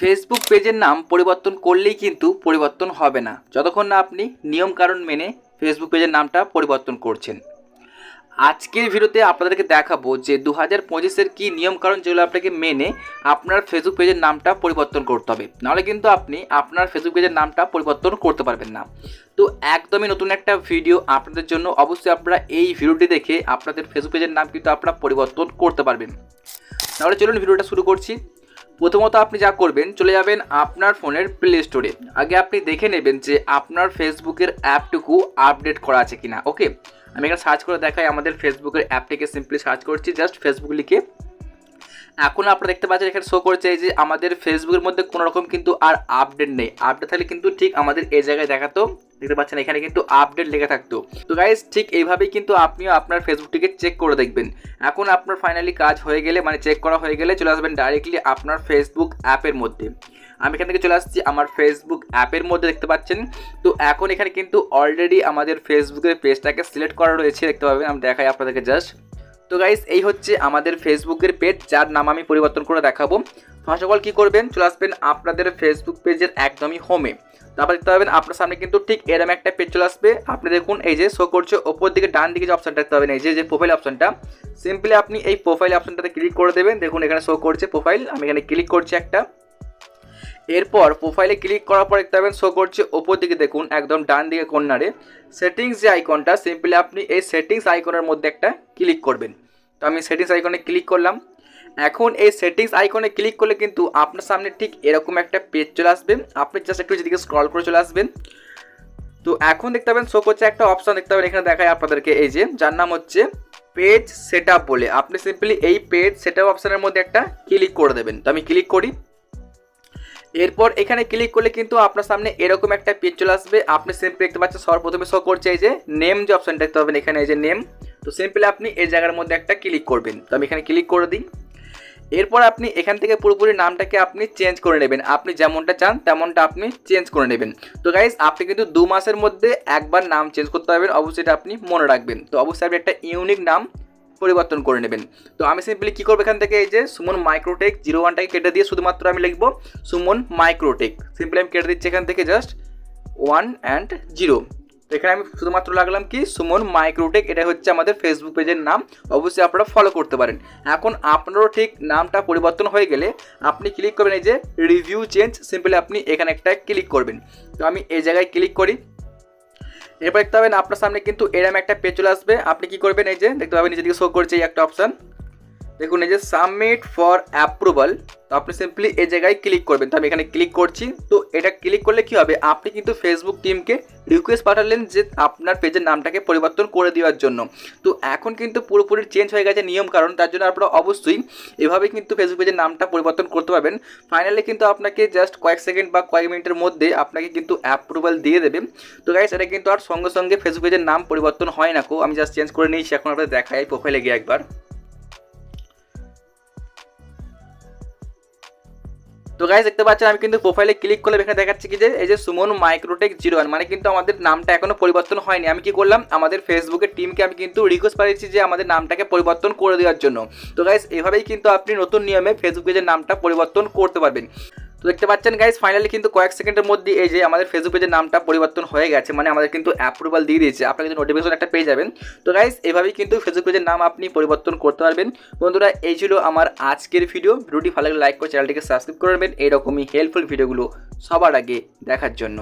Facebook পেজের নাম পরিবর্তন করলেই কিন্তু পরিবর্তন হবে না। যতক্ষণ না আপনি নিয়মকানুন মেনে ফেসবুক পেজের নামটা পরিবর্তন করছেন। আজকের ভিডিওতে আপনাদেরকে দেখাবো যে দু হাজার পঁচিশের কী নিয়মকানুন যেগুলো আপনাকে মেনে আপনার ফেসবুক পেজের নামটা পরিবর্তন করতে হবে। নাহলে কিন্তু আপনি আপনার ফেসবুক পেজের নামটা পরিবর্তন করতে পারবেন না। তো একদমই নতুন একটা ভিডিও আপনাদের জন্য অবশ্যই আপনারা এই ভিডিওটি দেখে আপনাদের ফেসবুক পেজের নাম কিন্তু আপনারা পরিবর্তন করতে পারবেন। তাহলে চলুন ভিডিওটা শুরু করছি। প্রথমত আপনি যা করবেন, চলে যাবেন আপনার ফোনের প্লে স্টোরে আগে আপনি দেখে নেবেন যে আপনার ফেসবুকের অ্যাপটুকু আপডেট করা আছে কিনা ওকে আমি এখানে সার্চ করে দেখাই আমাদের ফেসবুকের অ্যাপটিকে সিম্পলি সার্চ করছি জাস্ট ফেসবুক লিখে এখন আপনারা দেখতে পাচ্ছেন, এখানে শো করছে যে আমাদের ফেসবুকের মধ্যে কোনো রকম কিন্তু আর আপডেট নেই। আপডেট থাকলে কিন্তু ঠিক আমাদের এই জায়গায় দেখাতো। দেখতে পাচ্ছেন, এখানে কিন্তু আপডেট লেখা থাকতো। তো গাইজ ঠিক এইভাবেই কিন্তু আপনিও আপনার ফেসবুকটিকে চেক করে দেখবেন। এখন আপনার ফাইনালি কাজ হয়ে গেলে মানে চেক করা হয়ে গেলে চলে আসবেন ডাইরেক্টলি আপনার ফেসবুক অ্যাপের মধ্যে। আমি এখান থেকে চলে আসছি, আমার ফেসবুক অ্যাপের মধ্যে দেখতে পাচ্ছেন। তো এখন এখানে কিন্তু অলরেডি আমাদের ফেসবুকের পেজটাকে সিলেক্ট করা রয়েছে, দেখতে পাবেন, আমি দেখাই আপনাদেরকে জাস্ট তো গাইস এই হচ্ছে আমাদের ফেসবুকের পেজ যার নাম আমি পরিবর্তন করে দেখাবো। ফার্স্ট অফ অল কী করবেন? চলে আসবেন আপনাদের ফেসবুক পেজের একদমই হোমে তারপর দেখতে পাবেন, আপনার সামনে কিন্তু ঠিক এরম একটা পেজ চলে আসবে। আপনি দেখুন, এই যে শো করছে, ওপর দিকে ডান দিকে যে অপশনটা দেখতে পাবেন, এই যে যে প্রোফাইল অপশনটা সিম্পলি আপনি এই প্রোফাইল অপশনটাতে ক্লিক করে দেবেন। দেখুন, এখানে শো করছে প্রোফাইল আমি এখানে ক্লিক করছি একটা। এরপর প্রোফাইলে ক্লিক করার পর দেখতে পাবেন শো করছে ওপর দিকে দেখুন, একদম ডান দিকে কর্নারে। সেটিংস যে আইকনটা সিম্পলি আপনি এই সেটিংস আইকনের মধ্যে একটা ক্লিক করবেন। তো আমি সেটিংস আইকনে ক্লিক করলাম। এখন এই সেটিংস আইকনে ক্লিক করলে কিন্তু আপনার সামনে ঠিক এরকম একটা পেজ চলে আসবে। আপনি জাস্ট একটু যেদিকে স্ক্রল করে চলে আসবেন। তো এখন দেখতে পাবেন শো করছে একটা অপশান দেখতে পাবেন এখানে দেখায় আপনাদেরকে এই যে, যার নাম হচ্ছে পেজ সেট বলে। আপনি সিম্পলি এই পেজ সেট আপ অপশনের মধ্যে একটা ক্লিক করে দেবেন। তো আমি ক্লিক করি। এরপর এখানে ক্লিক করলে কিন্তু আপনার সামনে এরকম একটা পেজ চলে আসবে। আপনি সিম্পলি দেখতে পাচ্ছেন, সর্বপ্রথমে শো করছে এই যে নেম যে অপশন দেখতে পাবেন এখানে, এই যে নেম তো সিম্পলি আপনি এই জায়গার মধ্যে একটা ক্লিক করবেন। তো আমি এখানে ক্লিক করে দিই। এরপর আপনি এখান থেকে পুরোপুরি নামটাকে আপনি চেঞ্জ করে নেবেন। আপনি যেমনটা চান তেমনটা আপনি চেঞ্জ করে নেবেন। তো গাইজ আপনি কিন্তু দু মাসের মধ্যে একবার নাম চেঞ্জ করতে পারবেন। অবশ্যই এটা আপনি মনে রাখবেন। তো অবশ্যই আপনি একটা ইউনিক নাম পরিবর্তন করে নেবেন। তো আমি সিম্পলি কী করব এখান থেকে, এই যে সুমন মাইক্রোটেক জিরো ওয়ানটাকে কেটে দিয়ে শুধুমাত্র আমি লিখব সুমন মাইক্রোটেক সিম্পলি আমি কেটে দিচ্ছি এখান থেকে জাস্ট ওয়ান অ্যান্ড জিরো তো এখানে আমি শুধুমাত্র লাগলাম কি, সুমন মাইক্রোটেক এটা হচ্ছে আমাদের ফেসবুক পেজের নাম। অবশ্যই আপনারা ফলো করতে পারেন। এখন আপনারও ঠিক নামটা পরিবর্তন হয়ে গেলে আপনি ক্লিক করবেন এই যে রিভিউ চেঞ্জ সিম্পলি আপনি এখানে একটা ক্লিক করবেন। তো আমি এই জায়গায় ক্লিক করি। এরপর দেখতে পাবেন আপনার সামনে কিন্তু এরম একটা পেজ চলে আসবে। আপনি কি করবেন এই যে, দেখতে পাবেন নিচে দিকে শো করছে এই একটা অপশান দেখুন, এই যে সাবমিট ফর অ্যাপ্রুভাল তো আপনি সিম্পলি এই জায়গায় ক্লিক করবেন। তো আমি এখানে ক্লিক করছি। তো এটা ক্লিক করলে কি হবে? আপনি কিন্তু ফেসবুক টিমকে রিকোয়েস্ট পাঠালেন যে আপনার পেজের নামটাকে পরিবর্তন করে দেওয়ার জন্য। তো এখন কিন্তু পুরোপুরি চেঞ্জ হয়ে গেছে নিয়ম কারণ, তার জন্য আপনারা অবশ্যই এভাবে কিন্তু ফেসবুক পেজের নামটা পরিবর্তন করতে পারবেন। ফাইনালি কিন্তু আপনাকে জাস্ট কয়েক সেকেন্ড বা কয়েক মিনিটের মধ্যে আপনাকে কিন্তু অ্যাপ্রুভাল দিয়ে দেবে। তো গাইস এটা কিন্তু আর সঙ্গে সঙ্গে ফেসবুক পেজের নাম পরিবর্তন হয় না কো। আমি জাস্ট চেঞ্জ করে নিয়েছি, এখন আপনাদের দেখাই প্রোফাইলে গিয়ে একবার। তো গাইজ দেখতে পাচ্ছেন, আমি কিন্তু প্রোফাইলে ক্লিক করলে এখানে দেখাচ্ছি কি যে, এই যে সুমন মাইক্রোটেক জিরো ওয়ান মানে কিন্তু আমাদের নামটা এখনও পরিবর্তন হয়নি। আমি কি করলাম, আমাদের ফেসবুকের টিমকে আমি কিন্তু রিকোয়েস্ট পাঠিয়েছি যে আমাদের নামটাকে পরিবর্তন করে দেওয়ার জন্য। তো গাইজ এভাবেই কিন্তু আপনি নতুন নিয়মে ফেসবুকে যে নামটা পরিবর্তন করতে পারবেন। তো দেখতে পাচ্ছেন গাইজ ফাইনালি কিন্তু কয়েক সেকেন্ডের মধ্যে এই যে আমাদের ফেসবুক পেজের নামটা পরিবর্তন হয়ে গেছে মানে আমাদের কিন্তু অ্যাপ্রুভাল দিয়ে দিয়েছে। আপনার কিন্তু নোটিফিকেশন একটা পেয়ে যাবেন। তো গাইজ এভাবেই কিন্তু ফেসবুক পেজের নাম আপনি পরিবর্তন করতে পারবেন। বন্ধুরা, এই ছিল আমার আজকের ভিডিও ভিডিওটি ভালো লাগলে লাইক করে চ্যানেলটিকে সাবস্ক্রাইব করে নেবেন এইরকমই হেল্পফুল ভিডিওগুলো সবার আগে দেখার জন্য।